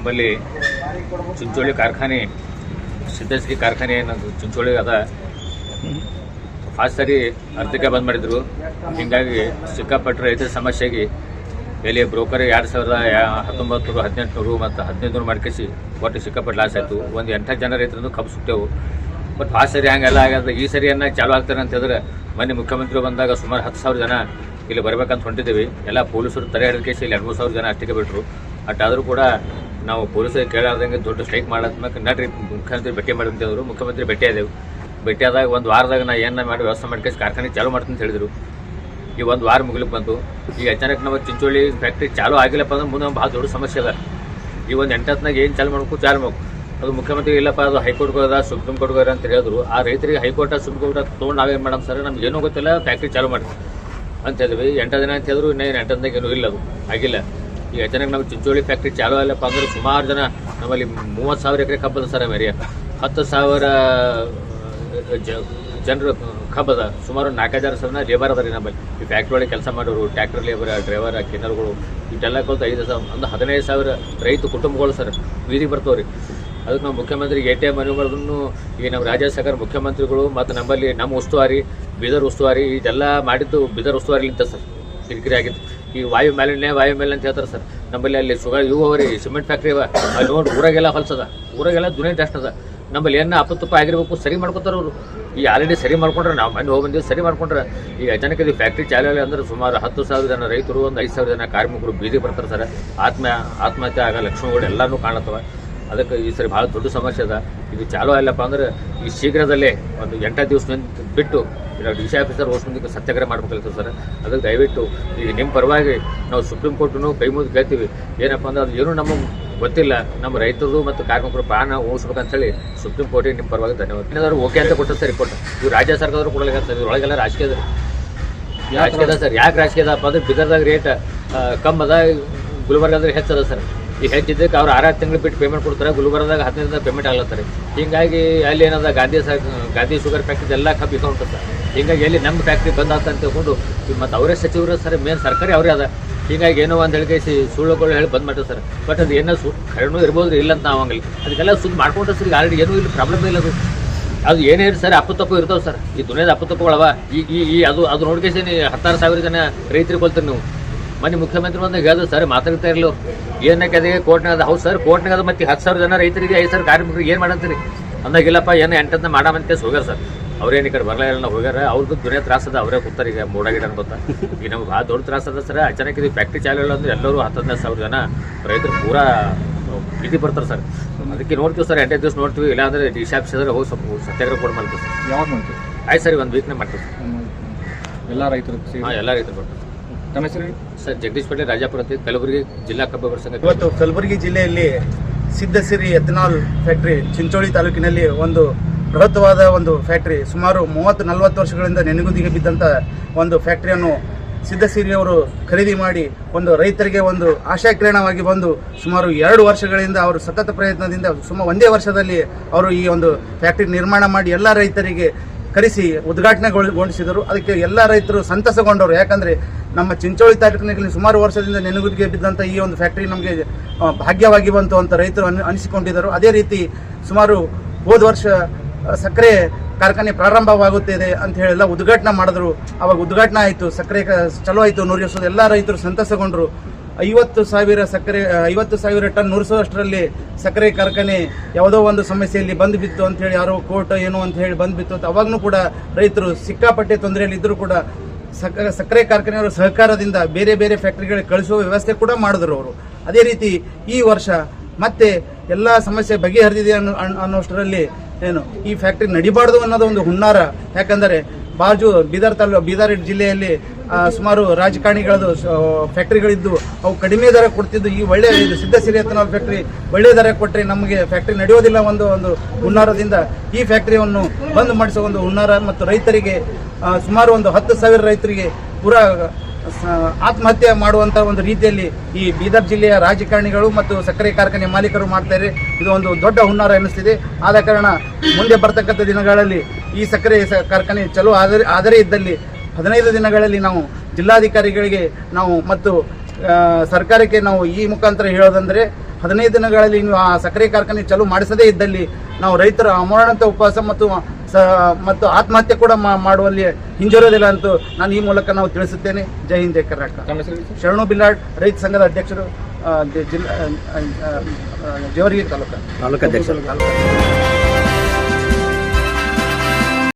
ನಮ್ಮಲ್ಲಿ ಚುಂಚೋಳಿ ಕಾರ್ಖಾನೆ ಸಿದ್ಧಿ ಕಾರ್ಖಾನೆ ಏನದು ಚುಂಚೋಳಿ ಅದ. ಫಾಸ್ಟ್ ಸರಿ ಅರ್ಧಕ್ಕೆ ಬಂದ್ ಮಾಡಿದ್ರು. ಹೀಗಾಗಿ ಸಿಕ್ಕಾಪಟ್ಟರೆ ರೈತರ ಸಮಸ್ಯೆಗೆ ಎಲ್ಲಿ ಬ್ರೋಕರ್ ಎರಡು ಸಾವಿರದ ಹತ್ತೊಂಬತ್ತು, ಹದಿನೆಂಟುನೂರು ಮತ್ತು ಹದಿನೈದುನೂರು ಮಾಡ್ಕೇಸಿ ಒಟ್ಟು ಸಿಕ್ಕಾಪಟ್ಟು ಲಾಸ್ ಆಯಿತು. ಒಂದು ಎಂಟತ್ತು ಜನ ರೈತರಂದು ಕಬ್ಬು ಸುಟ್ಟೆವು ಬಟ್ ಫಾಸ್ಟ್ ಸರಿ ಹಂಗೆಲ್ಲ ಆಗ್ಯದ. ಈ ಸರಿಯನ್ನು ಚಾಲು ಆಗ್ತಾರೆ ಅಂತ ಹೇಳಿದ್ರೆ ಮೊನ್ನೆ ಮುಖ್ಯಮಂತ್ರಿ ಬಂದಾಗ ಸುಮಾರು ಹತ್ತು ಸಾವಿರ ಜನ ಇಲ್ಲಿ ಬರಬೇಕಂತ ಹೊಂಟಿದ್ದೀವಿ. ಎಲ್ಲ ಪೊಲೀಸರು ತಡೆ ಹಿಡಿದ ಕೇಸಿ ಇಲ್ಲಿ ಎರಡು ಮೂರು ಸಾವಿರ ಜನ ಅಷ್ಟಕ್ಕೆ ಬಿಟ್ಟರು ಬಟ್ ಆದರೂ ಕೂಡ ನಾವು ಪೊಲೀಸರಿಗೆ ಕೇಳಾರ್ದಂಗೆ ದೊಡ್ಡ ಸ್ಟ್ರೈಕ್ ಮಾಡದ್ಮೇಲೆ ನಡ್ರಿ, ಮುಖ್ಯಮಂತ್ರಿ ಭೇಟಿ ಮಾಡಿದ್ರು ಮುಖ್ಯಮಂತ್ರಿ ಭೇಟಿ ಆದೆವು. ಭೇಟಿ ಆದಾಗ ಒಂದು ವಾರದಾಗ ನಾ ಏನು ಮಾಡಿ ವ್ಯವಸ್ಥೆ ಮಾಡ್ಕೊಂಡು ಕಾರ್ಖಾನೆ ಚಾಲು ಮಾಡ್ತೀನಿ ಅಂತ ಹೇಳಿದ್ರು. ಈ ಒಂದು ವಾರ ಮುಗಿಲಿಕ್ಕೆ ಬಂತು. ಈಗ ಅಚಾನಕ್ ನಮ್ಮ ಚಿಂಚೋಳಿ ಫ್ಯಾಕ್ಟ್ರಿ ಚಾಲು ಆಗಿಲ್ಲಪ್ಪ ಅಂದ್ರೆ ಮುಂದೆ ಭಾಳ ದೊಡ್ಡ ಸಮಸ್ಯೆ ಅದ. ಈ ಒಂದು ಎಂಟತ್ನಾಗ ಏನು ಚಾಲು ಮಾಡ್ಬೇಕು ಚಾಲು ಮಾಡ್ಬೇಕು. ಅದು ಮುಖ್ಯಮಂತ್ರಿ ಇಲ್ಲಪ್ಪ, ಅದು ಹೈಕೋರ್ಟ್ ಹೋದ ಸುಪ್ರೀಂ ಕೋರ್ಟ್ ಹೋದ ಅಂತ ಹೇಳಿದ್ರು. ಆ ರೈತರಿಗೆ ಹೈಕೋರ್ಟ್, ಸುಪ್ರೀಂ ಕೋರ್ಟ್ ತೊಗೊಂಡು ನಾವೇನು ಮೇಡಮ್ ಸರ್? ನಮ್ಗೆ ಏನೂ ಗೊತ್ತಿಲ್ಲ ಫ್ಯಾಕ್ಟ್ರಿ ಚಾಲು ಮಾಡಿ ಅಂತ ಹೇಳಿದ್ವಿ. ಎಂಟು ದಿನ ಅಂತ ಹೇಳಿದ್ರು ಇನ್ನೇನು ಎಂಟತ್ನಾಗ ಏನೂ ಇಲ್ಲ ಅದು. ಆಗಿಲ್ಲ. ಈಗ ಅಚಾನಕ್ ನಾವು ಚಿಂಚೋಳಿ ಫ್ಯಾಕ್ಟ್ರಿ ಚಾಲು ಆಗಲ್ಲಪ್ಪ ಅಂದ್ರೆ ಸುಮಾರು ಜನ, ನಮ್ಮಲ್ಲಿ ಮೂವತ್ತು ಸಾವಿರ ಎಕರೆ ಕಬ್ಬದ ಸರ ಮೇರಿಯ ಹತ್ತು ಸಾವಿರ ಜನರು ಕಬ್ಬದ, ಸುಮಾರು ನಾಲ್ಕೈದಾರು ಸಾವಿರ ಲೇಬರ್ ಅದ ರೀ ನಮ್ಮಲ್ಲಿ. ಈ ಫ್ಯಾಕ್ಟ್ರಿ ಒಳಗೆ ಕೆಲಸ ಮಾಡೋರು ಟ್ರ್ಯಾಕ್ಟರ್ ಲೇಬರ್ ಡ್ರೈವರ್ ಕಿನ್ನರ್ಗಳು, ಇಷ್ಟೆಲ್ಲ ಕಲ್ತು ಐದು ಸಾವಿರ, ಒಂದು ಹದಿನೈದು ಸಾವಿರ ರೈತ ಕುಟುಂಬಗಳು ಸರ್, ಬೀದಿ ಬರ್ತಾವೆ ಅದಕ್ಕೆ ನಾವು ಮುಖ್ಯಮಂತ್ರಿ ಎ ಟಿ ಎಂ ಮನೆಗಳನ್ನು ಈಗ ನಮ್ಮ ರಾಜ್ಯ ಸರ್ಕಾರ ಮುಖ್ಯಮಂತ್ರಿಗಳು ಮತ್ತು ನಮ್ಮಲ್ಲಿ ನಮ್ಮ ಉಸ್ತುವಾರಿ, ಬೀದರ್ ಉಸ್ತುವಾರಿ, ಇದೆಲ್ಲ ಮಾಡಿದ್ದು ಬೀದರ್ ಉಸ್ತುವಾರಿಲಿಂತ ಸರ್, ಕಿರಿಕಿರಿ ಆಗಿತ್ತು ಈ ವಾಯು ಮಾಲಿನ್ಯ ವಾಯು ಮೇಲೆ ಅಂತ ಹೇಳ್ತಾರೆ ಸರ್. ನಮ್ಮಲ್ಲಿ ಅಲ್ಲಿ ಸುಗ ಇವು ಸಿಮೆಂಟ್ ಫ್ಯಾಕ್ಟ್ರಿ ಅವ ಅಲ್ಲಿ ನೋಡಿ ಊರಾಗೆಲ್ಲ ಹೊಲ್ಸದ ಊರಾಗೆಲ್ಲ ದುನಿಯಾ ಟೆಸ್ಟ್ ಅದ. ನಮ್ಮಲ್ಲಿ ಏನ ತುಪ್ಪ ಆಗಿರ್ಬೇಕು, ಸರಿ ಮಾಡ್ಕೊತಾರೆ ಅವರು. ಈ ಆಲ್ರೆಡಿ ಸರಿ ಮಾಡ್ಕೊಂಡ್ರೆ ನಾವು ಮನೆ ಹೋಗಿ ಸರಿ ಮಾಡ್ಕೊಂಡ್ರೆ. ಈಗ ಅಚಾನಕ್ ಇದು ಫ್ಯಾಕ್ಟ್ರಿ ಚಾಲು ಆಗಲಿ ಅಂದ್ರೆ ಸುಮಾರು ಹತ್ತು ಸಾವಿರ ಜನ ರೈತರು, ಒಂದು ಐದು ಸಾವಿರ ಜನ ಕಾರ್ಮಿಕರು ಬೀದಿ ಬರ್ತಾರೆ ಸರ್. ಆತ್ಮ, ಆತ್ಮಹತ್ಯೆ ಆಗ ಲಕ್ಷಣಗಳು ಎಲ್ಲನೂ ಕಾಣತ್ತವ. ಅದಕ್ಕೆ ಈ ಸರಿ ಭಾಳ ದೊಡ್ಡ ಸಮಸ್ಯೆ ಅದ. ಇದು ಚಾಲು ಆಗಿಲ್ಲಪ್ಪ ಅಂದ್ರೆ ಈ ಶೀಘ್ರದಲ್ಲೇ ಒಂದು ಎಂಟು ದಿವಸ ಬಿಟ್ಟು ನಾವು ಡಿ ಸಿ ಆಫೀಸರ್ ಹೋಸ್ಮಂದಿಗೆ ಸತ್ಯಾಗ್ರಹ ಮಾಡಬೇಕಲ್ಲ ಸರ್. ಅದಕ್ಕೆ ದಯವಿಟ್ಟು ಈಗ ನಿಮ್ಮ ಪರವಾಗಿ ನಾವು ಸುಪ್ರೀಂ ಕೋರ್ಟ್ನು ಕೈ ಮುಗಿದು ಕೇಳ್ತೀವಿ. ಏನಪ್ಪ ಅಂದ್ರೆ ಅದು ಏನೂ ನಮಗೆ ಗೊತ್ತಿಲ್ಲ. ನಮ್ಮ ರೈತರು ಮತ್ತು ಕಾರ್ಮಿಕರು ಪ್ರಾಣ ಹೇಳಿ ಸುಪ್ರೀಂ ಕೋರ್ಟಿಗೆ ನಿಮ್ಮ ಪರವಾಗಿ ಧನ್ಯವಾದ. ಏನಾದರೂ ಓಕೆ ಅಂತ ಕೊಟ್ಟರೆ ಸರ್ ರಿಪೋರ್ಟ್ ಇವು ರಾಜ್ಯ ಸರ್ಕಾರದವರು ಕೊಡಲಿಕ್ಕೆ ಸರ್ ಇದ್ರೊಳಗೆಲ್ಲ ರಾಜಕೀಯ ಅದ ರೀ. ರಾಜಕೀಯ ಅದ ಸರ್ ಯಾಕೆ ರಾಜಕೀಯ ಅದಪ್ಪ ಅಂದ್ರೆ ಬಿದರ್ದಾಗ ರೇಟ್ ಕಮ್ಮಿ ಗುಲ್ಬರ್ಗ ಅಂದ್ರೆ ಹೆಚ್ಚದ ಸರ್. ಈ ಹೆಚ್ಚಿದ್ದಕ್ಕೆ ಅವ್ರು ಆರಾರು ತಿಂಗಳು ಬಿಟ್ಟು ಪೇಮೆಂಟ್ ಕೊಡ್ತಾರೆ, ಗುಲ್ಬರ್ಗದಾಗ ಹದಿನೈದು ಪೇಮೆಂಟ್ ಆಗ್ಲತ್ತಾರೆ. ಹಿಂಗಾಗಿ ಅಲ್ಲಿ ಏನದ ಗಾಂಧಿ ಗಾಂಧಿ ಶುಗರ್ ಫ್ಯಾಕ್ಟ್ರಿ ಎಲ್ಲ ಕಬ್ಬಿ ಇಕೊಂಡು ಹೀಗಾಗಿ ಎಲ್ಲಿ ನಮ್ಮ ಫ್ಯಾಕ್ಟ್ರಿ ಬಂದ್ ಅಂತ ತಿಳ್ಕೊಂಡು, ಮತ್ತು ಅವರೇ ಸಚಿವರು ಸರ್, ಮೇನ್ ಸರ್ಕಾರಿ ಅವರೇ ಅದ. ಹೀಗಾಗಿ ಏನೋ ಒಂದು ಹೇಳಿಕೇಸಿ ಸುಳ್ಳುಗಳು ಹೇಳಿ ಬಂದ್ ಮಾಡ್ತಾರೆ ಸರ್. ಬಟ್ ಅದು ಏನೋ ಸು ಕರೆನೂ ಇರ್ಬೋದು ಇಲ್ಲ ಅಂತ ನಾವು ಹಂಗಲ್ಲಿ. ಅದಕ್ಕೆಲ್ಲ ಸುದ್ದಿ ಮಾಡ್ಕೊಂಡ್ರೆ ಸರ್, ಈಗ ಆಲ್ರೆಡಿ ಏನೂ ಇಲ್ಲಿ ಪ್ರಾಬ್ಲಮ್ ಇಲ್ಲ ಅದು. ಅದು ಏನೇ ಇರ್ ಸರ್ ಅಪ್ಪತಪ್ಪು ಇರ್ತಾವೆ ಸರ್. ಈ ದುನಿಯಾದ ಅಪ್ಪತಪ್ಪುಗಳವ ಈ ಈ ಈ, ಅದು ಅದು ನೋಡ್ಕೇಸಿ ಹತ್ತಾರು ಸಾವಿರ ಜನ ರೈತರಿಗೆ ಕೊಲ್ತೀರಿ ನೀವು. ಮೊನ್ನೆ ಮುಖ್ಯಮಂತ್ರಿ ಬಂದಾಗ ಹೇಳಿದ್ರು ಸರ್ ಮಾತಾಡ್ತಾ ಇರಲು. ಏನಕ್ಕೆ ಅದೇ. ಕೋರ್ಟ್ನಾಗ ಹೌದು ಸರ್ ಕೋರ್ಟ್ನಾಗ ಅದು ಮತ್ತೆ ಹತ್ತು ಸಾವಿರ ಜನ ರೈತರಿಗೆ ಐದು ಸಾವಿರ ಕಾರ್ಮಿಕರಿಗೆ ಏನು ಮಾಡಂತೀರಿ? ಅಂದಾಗಿಲ್ಲಪ್ಪ ಏನು ಎಂಟದ್ನ ಮಾಡಾಮಂತೆ ಹೋಗ್ಯಾರ ಸರ್. ಅವ್ರೇನು ಈ ಕಡೆ ಬರಲೇ ಇಲ್ಲ ಹೋಗ್ಯಾರ. ಅವ್ರದ್ದು ದುನಿಯಾ ತ್ರಾಸದ ಅದ ಅವರೇ ಕೂತಾರೆ ಈಗ ಮೋಡ ಗಿಡ ಅನ್ಕೋತ ಈಗ ನಮ್ಗೆ ಭಾಳ ದೊಡ್ಡ ತ್ರಾಸ ಅದ ಸರ್. ಅಚಾನಕ್ ಇದು ಫ್ಯಾಕ್ಟ್ರಿ ಚಾಲು ಇಲ್ಲ ಅಂದ್ರೆ ಎಲ್ಲರೂ ಹತ್ತು ಹದಿನೈದು ಸಾವಿರ ಜನ ರೈತರು ಪೂರಾ ಬೀದಿ ಬರ್ತಾರೆ ಸರ್. ಅದಕ್ಕೆ ನೋಡ್ತೀವಿ ಸರ್ ಎಂಟೈದು ದಿವಸ ನೋಡ್ತೀವಿ. ಇಲ್ಲಾಂದ್ರೆ ಡಿ ಆಫೀಸ್ ಹೋಗಿ ಸ್ವಲ್ಪ ಸತ್ಯಾಗ್ರಹ ಕೊಡ್ ಮಾಡ್ತೀವಿ ಸರ್. ಯಾವಾಗ ಮಾಡ್ತೀವಿ ಆಯ್ತು ಸರ್ ಒಂದು ವೀಕ್ನೇ ಮಾಡ್ತೀವಿ ಎಲ್ಲ ರೈತರು ಹಾಂ ಎಲ್ಲ ರೈತರು ಬರ್ತಾರೆ. ತಮ್ಮ ಹೆಸರು ಸರ್ ಜಗದೀಶ್ ಪಟೇಲ್ ರಾಜಾಪುರ ಅಂತ ಕಲಬುರಗಿ ಜಿಲ್ಲಾ ಕಬ್ಬು ಸಂಘ ಇವತ್ತು ಕಲಬುರಗಿ ಜಿಲ್ಲೆಯಲ್ಲಿ ಸಿದ್ದಸಿರಿ ಎಥನಾಲ್ ಫ್ಯಾಕ್ಟ್ರಿ ಚಿಂಚೋಳಿ ತಾಲೂಕಿನಲ್ಲಿ ಒಂದು ಬೃಹತ್ವಾದ ಒಂದು ಫ್ಯಾಕ್ಟ್ರಿ ಸುಮಾರು ಮೂವತ್ತು ನಲವತ್ತು ವರ್ಷಗಳಿಂದ ನೆನೆಗುದಿಗೆ ಬಿದ್ದಂಥ ಒಂದು ಫ್ಯಾಕ್ಟ್ರಿಯನ್ನು ಸಿದ್ದಸಿರಿಯವರು ಖರೀದಿ ಮಾಡಿ ಒಂದು ರೈತರಿಗೆ ಒಂದು ಆಶಾಕಿರಣವಾಗಿ ಬಂದು ಸುಮಾರು ಎರಡು ವರ್ಷಗಳಿಂದ ಅವರು ಸತತ ಪ್ರಯತ್ನದಿಂದ ಸುಮಾರು ಒಂದೇ ವರ್ಷದಲ್ಲಿ ಅವರು ಈ ಒಂದು ಫ್ಯಾಕ್ಟ್ರಿ ನಿರ್ಮಾಣ ಮಾಡಿ ಎಲ್ಲ ರೈತರಿಗೆ ಕರೆಸಿ ಉದ್ಘಾಟನೆಗೊಳಿಸಿದರು. ಅದಕ್ಕೆ ಎಲ್ಲ ರೈತರು ಸಂತಸಗೊಂಡವರು. ಯಾಕಂದರೆ ನಮ್ಮ ಚಿಂಚೋಳಿ ತಾಲೂಕಿನಲ್ಲಿ ಸುಮಾರು ವರ್ಷದಿಂದ ನೆನಗುದಿಗೆ ಬಿದ್ದಂಥ ಈ ಒಂದು ಫ್ಯಾಕ್ಟ್ರಿ ನಮಗೆ ಭಾಗ್ಯವಾಗಿ ಬಂತು ಅಂತ ರೈತರು ಅನ್, ಅನಿಸಿಕೊಂಡಿದ್ದರು. ಅದೇ ರೀತಿ ಸುಮಾರು ಹೋದ ವರ್ಷ ಸಕ್ಕರೆ ಕಾರ್ಖಾನೆ ಪ್ರಾರಂಭವಾಗುತ್ತಿದೆ ಅಂತ ಎಲ್ಲ ಉದ್ಘಾಟನೆ ಮಾಡಿದ್ರು. ಅವಾಗ ಉದ್ಘಾಟನೆ ಆಯಿತು, ಸಕ್ಕರೆ ಚಲೋ ಆಯಿತು, ನೂರು ದಿವಸದ ಎಲ್ಲ ರೈತರು ಸಂತಸಗೊಂಡರು. ಐವತ್ತು ಸಾವಿರ ಸಕ್ಕರೆ ಐವತ್ತು ಸಾವಿರ ಟನ್ ನುರಿಸುವಷ್ಟರಲ್ಲಿ ಸಕ್ಕರೆ ಕಾರ್ಖಾನೆ ಯಾವುದೋ ಒಂದು ಸಮಸ್ಯೆಯಲ್ಲಿ ಬಂದು ಬಿತ್ತು ಅಂತ ಹೇಳಿ, ಯಾರೋ ಕೋರ್ಟ್ ಏನು ಅಂತ ಹೇಳಿ ಬಂದು ಬಿತ್ತು ಅಂತ ಅವಾಗೂ ಕೂಡ ರೈತರು ಸಿಕ್ಕಾಪಟ್ಟೆ ತೊಂದರೆಯಲ್ಲಿ ಇದ್ದರೂ ಕೂಡ ಸಕ್ಕರೆ ಸಕ್ಕರೆ ಕಾರ್ಖಾನೆಯವರ ಸಹಕಾರದಿಂದ ಬೇರೆ ಬೇರೆ ಫ್ಯಾಕ್ಟ್ರಿಗಳಿಗೆ ಕಳಿಸುವ ವ್ಯವಸ್ಥೆ ಕೂಡ ಮಾಡಿದ್ರು ಅವರು. ಅದೇ ರೀತಿ ಈ ವರ್ಷ ಮತ್ತೆ ಎಲ್ಲ ಸಮಸ್ಯೆ ಬಗೆಹರಿದಿದೆ ಅನ್ನೋ, ಅನ್- ಅನ್ನೋಷ್ಟರಲ್ಲಿ ಏನು, ಈ ಫ್ಯಾಕ್ಟ್ರಿ ನಡಿಬಾರ್ದು ಅನ್ನೋದು ಒಂದು ಹುನ್ನಾರ. ಯಾಕಂದರೆ ಬಾಜು ಬೀದರ್ ತಾಲೂಕು ಬೀದರ್ ಜಿಲ್ಲೆಯಲ್ಲಿ ಸುಮಾರು ರಾಜಕಾರಣಿಗಳದ್ದು ಫ್ಯಾಕ್ಟ್ರಿಗಳಿದ್ದು ಅವು ಕಡಿಮೆ ದರ ಕೊಡ್ತಿದ್ದು. ಈ ಒಳ್ಳೆಯ ಇದು ಸಿದ್ಧಸಿರಿ ಎಥನಾಲ್ ಫ್ಯಾಕ್ಟ್ರಿ ಒಳ್ಳೆಯ ದರ ಕೊಟ್ಟರೆ ನಮಗೆ ಫ್ಯಾಕ್ಟ್ರಿ ನಡೆಯೋದಿಲ್ಲ ಒಂದು ಒಂದು ಹುನ್ನಾರದಿಂದ. ಈ ಫ್ಯಾಕ್ಟ್ರಿಯನ್ನು ಬಂದ್ ಮಾಡಿಸೋ ಒಂದು ಹುನ್ನಾರ ಮತ್ತು ರೈತರಿಗೆ ಸುಮಾರು ಒಂದು ಹತ್ತು ಸಾವಿರ ರೈತರಿಗೆ ಪೂರಾ ಆತ್ಮಹತ್ಯೆ ಮಾಡುವಂತ ಒಂದು ರೀತಿಯಲ್ಲಿ ಈ ಬೀದರ್ ಜಿಲ್ಲೆಯ ರಾಜಕಾರಣಿಗಳು ಮತ್ತು ಸಕ್ಕರೆ ಕಾರ್ಖಾನೆ ಮಾಲೀಕರು ಮಾಡ್ತಾರೆ ಇದು ಒಂದು ದೊಡ್ಡ ಹುನ್ನಾರ ಎನಿಸ್ತಿದೆ. ಆದ ಕಾರಣ ಮುಂದೆ ಬರ್ತಕ್ಕಂಥ ದಿನಗಳಲ್ಲಿ ಈ ಸಕ್ಕರೆ ಕಾರ್ಖಾನೆ ಚಲೋ ಆದರೆ ಆದರೆ ಇದ್ದಲ್ಲಿ ಹದಿನೈದು ದಿನಗಳಲ್ಲಿ ನಾವು ಜಿಲ್ಲಾಧಿಕಾರಿಗಳಿಗೆ ನಾವು ಮತ್ತು ಸರ್ಕಾರಕ್ಕೆ ನಾವು ಈ ಮುಖಾಂತರ ಹೇಳೋದಂದ್ರೆ ಹದಿನೈದು ದಿನಗಳಲ್ಲಿ ನೀವು ಆ ಸಕ್ಕರೆ ಕಾರ್ಖಾನೆ ಚಾಲೂ ಮಾಡಿಸದೇ ಇದ್ದಲ್ಲಿ ನಾವು ರೈತರ ಅಮರಣಂತ ಉಪವಾಸ ಮತ್ತು ಸ ಮತ್ತು ಆತ್ಮಹತ್ಯೆ ಕೂಡ ಮಾ- ಮಾಡುವಲ್ಲಿ ಹಿಂಜರಿಯೋದಿಲ್ಲ ಅಂತ ನಾನು ಈ ಮೂಲಕ ನಾವು ತಿಳಿಸುತ್ತೇನೆ. ಜೈ ಹಿಂದ್ ಜೈ ಕರ್ನಾಟಕ? ಶರಣು ಬಿಲ್ಲಾಡ್ ರೈತ ಸಂಘದ ಅಧ್ಯಕ್ಷರು ಜಿಲ್ಲಾ ಜೇವರ್ಗಿ ತಾಲೂಕು ತಾಲೂಕು. ಅಧ್ಯಕ್ಷರು ತಾಲೂಕು